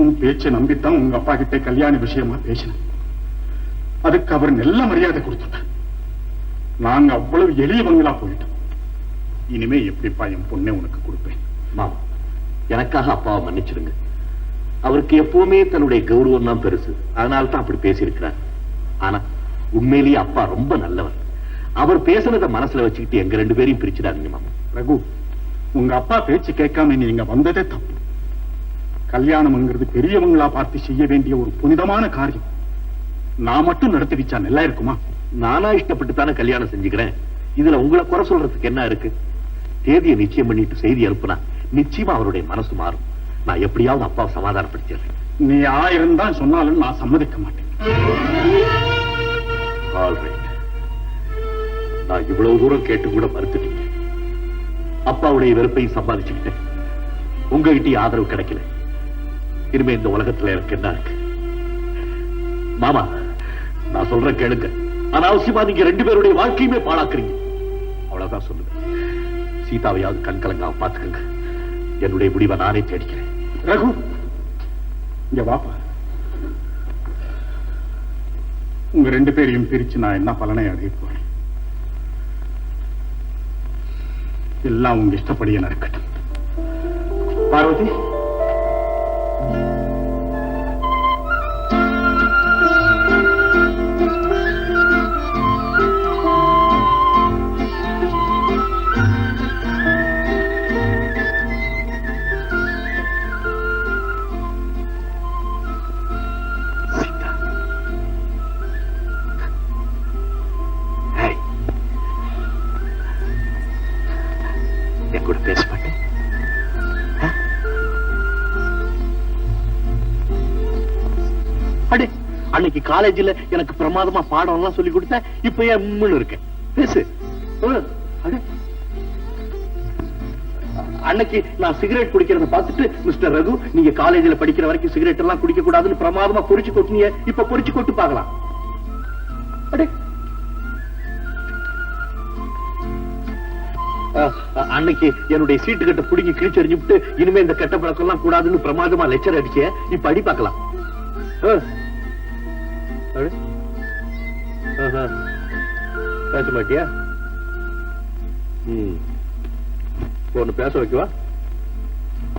உன் பேச்சை நம்பித்தான் உங்க அப்பா கிட்ட கல்யாண விஷயமா பேசினேன். அதுக்கு அவர் நல்ல மரியாதை கொடுத்துட்டார். நாங்க அவ்வளவு எளியவங்களா போயிட்டோம். இனிமே எப்படிப்பா என் பொண்ணை உனக்கு கொடுப்பேன்? மாமா எனக்காக அப்பாவை மன்னிச்சிடுங்க. அவருக்கு எப்பவுமே தன்னுடைய கௌரவம் தான் பெருசு. அதனால தான் அப்படி பேசியிருக்கிறார். ஆனா உண்மையிலேயே அப்பா ரொம்ப நல்லவர். அவர் பேசுனதை மனசுல வச்சுக்கிட்டு எங்க ரெண்டு பேரையும் பிரிச்சிடாதீங்க மாமா. ரகு உங்க அப்பா பேச்சு கேட்காம நீங்க வந்ததே தப்பு. கல்யாணம்ங்கிறது பெரியவங்களா பார்த்து செய்ய வேண்டிய ஒரு புனிதமான காரியம். நான் மட்டும் நடத்தி வச்சா நல்லா இருக்குமா? நானா இஷ்டப்பட்டு தானே கல்யாணம் செஞ்சுக்கிறேன். இதுல உங்களை குறை சொல்றதுக்கு என்ன இருக்கு? தேதியை நிச்சயம் பண்ணிட்டு செய்தி அனுப்புனா நிச்சயமா அவருடைய மனசு மாறும். நான் எப்படியாவது அப்பாவை சமாதானப்படுத்திடுறேன். நீ ஆயிரம் தான் சொன்னாலும் நான் சம்மதிக்க மாட்டேன். நான் இவ்வளவு தூரம் கேட்டு கூட மறுத்துட்டீங்க. அப்பாவுடைய வெறுப்பை சம்பாதிச்சுக்கிட்டேன். உங்ககிட்ட ஆதரவு கிடைக்கல. இனிமே இந்த உலகத்துல எனக்கு என்ன இருக்கு? மாமா நான் சொல்ற கேளுங்க. அனாவசியமா நீங்க ரெண்டு பேருடைய வாழ்க்கையுமே பாழாக்குறீங்க. அவ்வளவுதான் சொல்லுங்க. சீதாவையாவது கண் கலங்காம பாத்துக்கங்க என்னுடைய முடிவை நானே தேடிக்கிறேன். ரகு இங்க வாப்பா. உங்க ரெண்டு பேரையும் பிரிச்சு நான் என்ன பலனை அடைய போறேன்? எல்லாம் உங்க இஷ்டப்படியே நடக்கட்டும். பார்வதி காலேஜ்ல எனக்கு பிரமாதமா பாடம் எல்லாம் சொல்லி கொடுத்த இப்ப ஏன் உம்முன்னு இருக்கேன் பேசு. அன்னைக்கு நான் சிகரெட் குடிக்கிறத பார்த்துட்டு மிஸ்டர் ரகு நீங்க காலேஜ்ல படிக்கிற வரைக்கும் சிகரெட் எல்லாம் குடிக்க கூடாதுன்னு பிரமாதமா பொறிச்சு கொட்டினீங்க இப்ப பொறிச்சு கொட்டு பார்க்கலாம். அடே. அன்னைக்கு என்னுடைய சீட்டு கட்ட புடுங்கி கிழிச்சறிஞ்சு விட்டு இனிமே இந்த கெட்ட பழக்கம் எல்லாம் கூடாதுன்னு பிரமாதமா லெக்சர் அடிச்ச. இப்ப அடி பார்க்கலாம். அஹ். பேச மாட்டியா ம் உன்னை பேச வைக்கவா?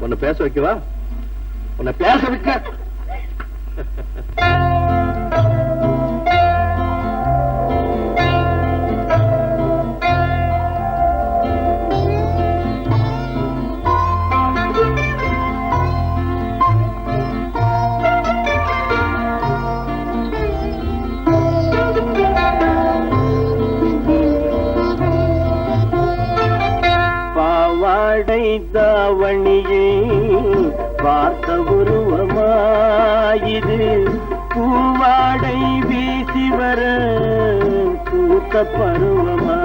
உன்னை பேச வைக்கவா? உன்னை பேச வைக்க. பாவாடை தாவணியே பார்த்த உருவமாயிது. பூவாடை வீசி வர பூத்த பருவமா?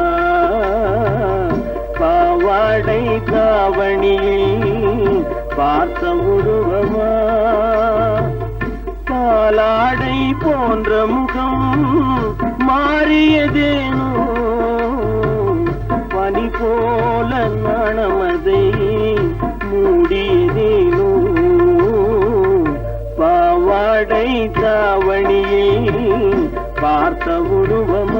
பாவாடை தாவணியே பார்த்த உருவமா? பாலாடை போன்ற முகம் மாறியதேனோ? பனி போல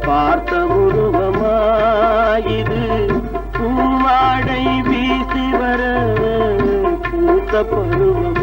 பார்த்த உருவமாயிது. பூவாடை வீசி வர பூத்த பருவம்.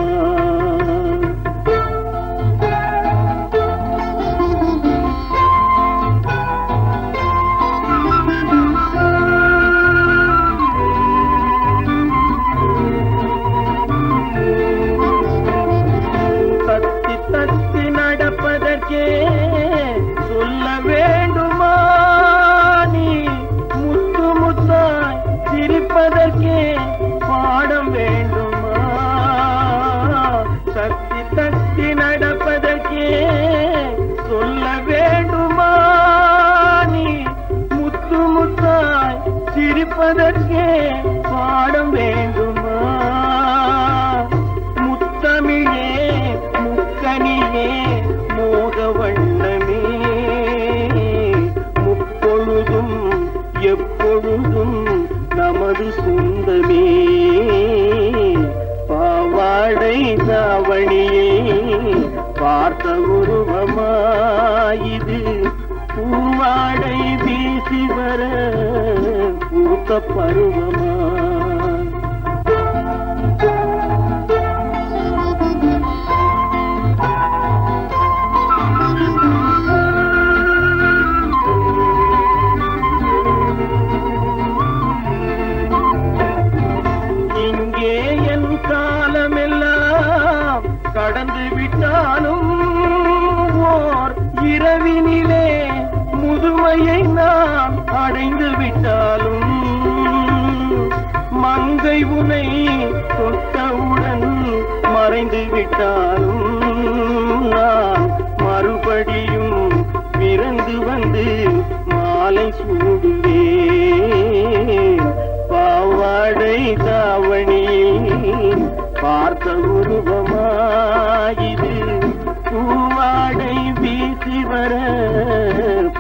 எப்பொழுதும் நமது சொந்தமே. பாவாடை தாவணியே பார்த்த உருவமாயிது. பூவாடை வீசி வர பூத்த பருவமா விட்டாலும் நான் மறுபடியும் பிறந்து வந்து மாலை சூடுவேன். பாவாடை தாவணியில் பார்த்த உருவமாயிது. பூவாடை வீசி வர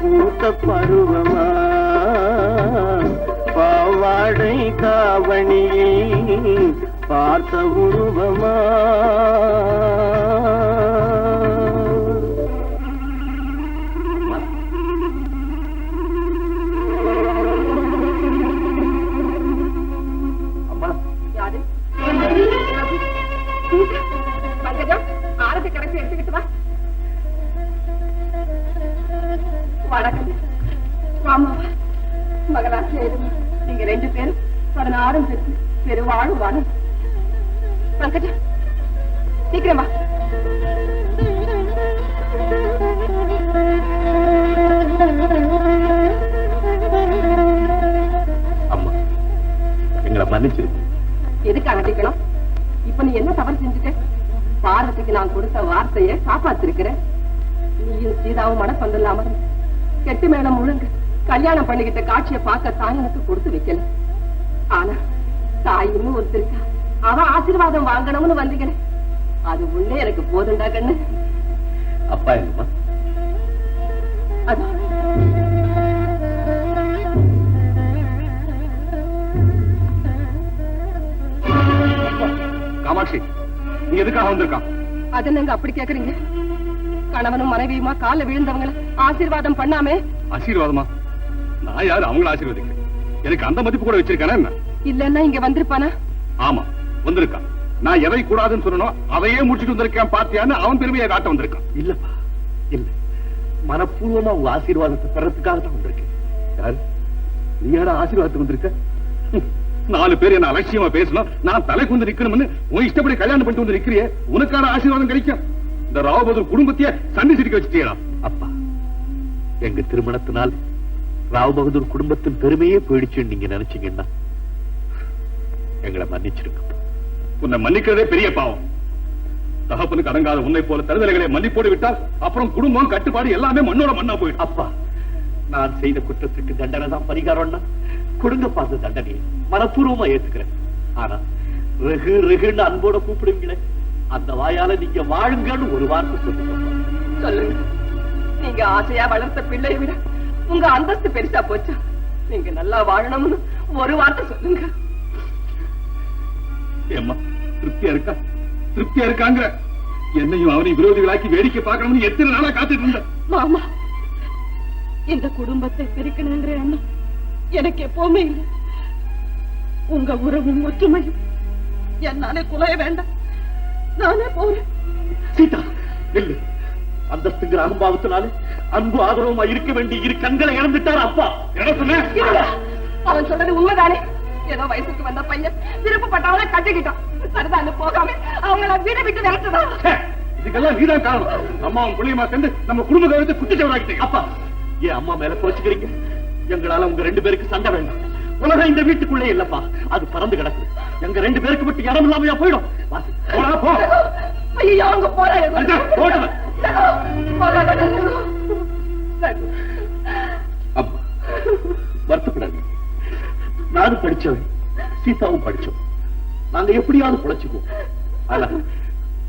பூத்த பருவமா? பாவாடை தாவணியில் பார்த்த உருவமா? அம்மா இருங்க நீங்க ரெண்டு பேரும் பதினாறும் பெற்று பெருவாழும் வாழும். பங்கஜம் சீக்கிரம் அம்மா எங்களை மன்னிச்சிருங்க. எதுக்கு அகட்டிக்கணும் இப்ப நீ என்ன தவறு செஞ்சுட்ட? பார்வதிக்கு நான் கொடுத்த வார்த்தையை காப்பாத்திருக்கிற. நீயும் சீதாவும் மனப்பந்தல் அமர்ந்து கெட்டு மேல முழுங்க. கல்யாணம் பண்ணிக்கிட்ட காட்சியை பார்க்க தாய் எனக்கு கொடுத்து வைக்கல. ஆனா தாயின்னு ஒருத்தருக்கா அவன் ஆசீர்வாதம் வாங்கணும்னு வந்தீங்களே அது உள்ளே எனக்கு போதுண்டா கண்ணு. அப்பா எங்கம்மா? அதான் காமாட்சி நீ எதுக்காக வந்திருக்கான்? அது நீங்க அப்படி கேக்குறீங்க? கணவனும் மனைவியுமா கால விழுந்தவங்கள ஆசீர்வாதம் பண்ணாமே? ஆசீர்வாதமா? நான் யாரு அவங்கள ஆசீர்வதிக்கிறேன்? எனக்கு அந்த மதிப்பு கூட வச்சிருக்கானே என்ன? இல்லன்னா இங்க வந்திருப்பானா? ஆமா. வந்திருக்கான். நான் எதை கூடாதுன்னு சொல்லணும் அதையே முடிச்சிட்டு வந்திருக்கேன் பாத்தியான்னு அவன் பெருமையை காட்ட வந்திருக்கான். இல்லப்பா இல்ல. மனப்பூர்வமா உங்க ஆசீர்வாதத்தை பெறத்துக்காக தான் வந்திருக்கேன். யாரு? நீ யாரா ஆசீர்வாதத்துக்கு வந்திருக்க? நாலு பேர் என்ன அலட்சியமா பேசணும்? நான் தலை குந்து நிக்கணும்னு உன் இஷ்டப்படி கல்யாணம் பண்ணிட்டு வந்து நிக்கிறியே. உனக்கான ஆசீர்வாதம் கிடைக்கும். இந்த ராவபதர் குடும்பத்தையே சண்டை சிரிக்க வச்சுட்டீங்களா அப்பா எங்க திருமணத்தினால் ராவ் பகதூர் குடும்பத்தின் பெருமையே போயிடுச்சுன்னு நீங்க நினைச்சீங்கன்னா எங்களை மன்னிச்சிருங்க உன்னை மன்னிக்கிறதே பெரிய பாவம். தகப்பனுக்கு அடங்காத உன்னை போல தருதலைகளை மன்னிப்போடு விட்டால் அப்புறம் குடும்பம் கட்டுப்பாடு எல்லாமே மண்ணோட மண்ணா போயிடும். அப்பா நான் செய்த குற்றத்துக்கு தண்டனை தான் பரிகாரம்னா கொடுங்க பார்த்த தண்டனையை. மனப்பூர்வமா ஏத்துக்கிறேன். ஆனா ரெகு ரெகுன்னு அன்போட கூப்பிடுவீங்களே அந்த வாயால நீங்க வாழுங்கன்னு ஒரு வார்த்தை சொல்லுங்க சொல்லுங்க. நீங்க ஆசையா வளர்த்த பிள்ளையை விட உங்க அந்தஸ்து பெருசா போச்சா? நீங்க நல்லா வாழணும்னு ஒரு வார்த்தை சொல்லுங்க. ஏம்மா திருப்தியா இருக்கா? திருப்தியா இருக்காங்க என்னையும் அவனையும் விரோதிகளாக்கி வேடிக்கை பார்க்கணும்னு எத்தனை நாளா காத்துட்டு இருந்த மாமா இந்த குடும்பத்தை பிரிக்கணுங்கிற எண்ணம் எனக்கு எப்பவுமே இல்லை. உங்க உறவும் ஒற்றுமையும் என்னாலே குலைய வேண்டாம். நானே போறேன். சீதா நில்லு. அந்தஸ்துங்கிற அகம்பாவத்தினால அன்பு ஆதரவுமா இருக்க வேண்டிய இரு கண்களை இழந்துட்டார் அப்பா. என்ன சொன்ன. அவன் சொல்றது உண்மைதானே? ஏதோ வயசுக்கு வந்த பையன் விருப்பப்பட்டவளை கட்டிக்கிட்டான். சரிதான்னு போகாம அவங்கள வீட விட்டு ச்சே, இதுக்கெல்லாம் நீதான் காரணம். அம்மாவும் பிள்ளையுமா சேர்ந்து நம்ம குடும்ப கௌரவத்தை குட்டிச்சவராக்கிட்டீங்க. அப்பா ஏன் அம்மா மேல கோச்சுக்கிறீங்க? எங்களால உங்க ரெண்டு பேருக்கு சண்டை வேண்டாம். உலகம் இந்த வீட்டுக்குள்ளே இல்லப்பா. அது பறந்து கிடக்குது எங்க ரெண்டு பேருக்கு மட்டும் இடம் இல்லாமையா போயிடும்? போ. ஐயோ வருத்தப்படாது நானும் படிச்சவன்? சீதாவும் படிச்சோம் நாங்க எப்படியாவது பிழைச்சுக்குவோம். ஆனா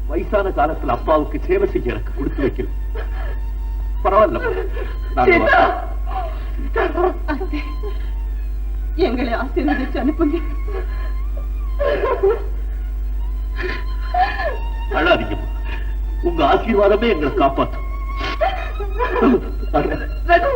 வயசான காலத்துல அப்பாவுக்கு சேவை செய்ய எனக்கு கொடுத்து வைக்கல பரவாயில்ல. எங்களை ஆசீர்வதிச்சு அனுப்புங்க. அழாதீங்கம்மா. உங்க ஆசீர்வாதமே எங்களை காப்பாத்தும். ரகு!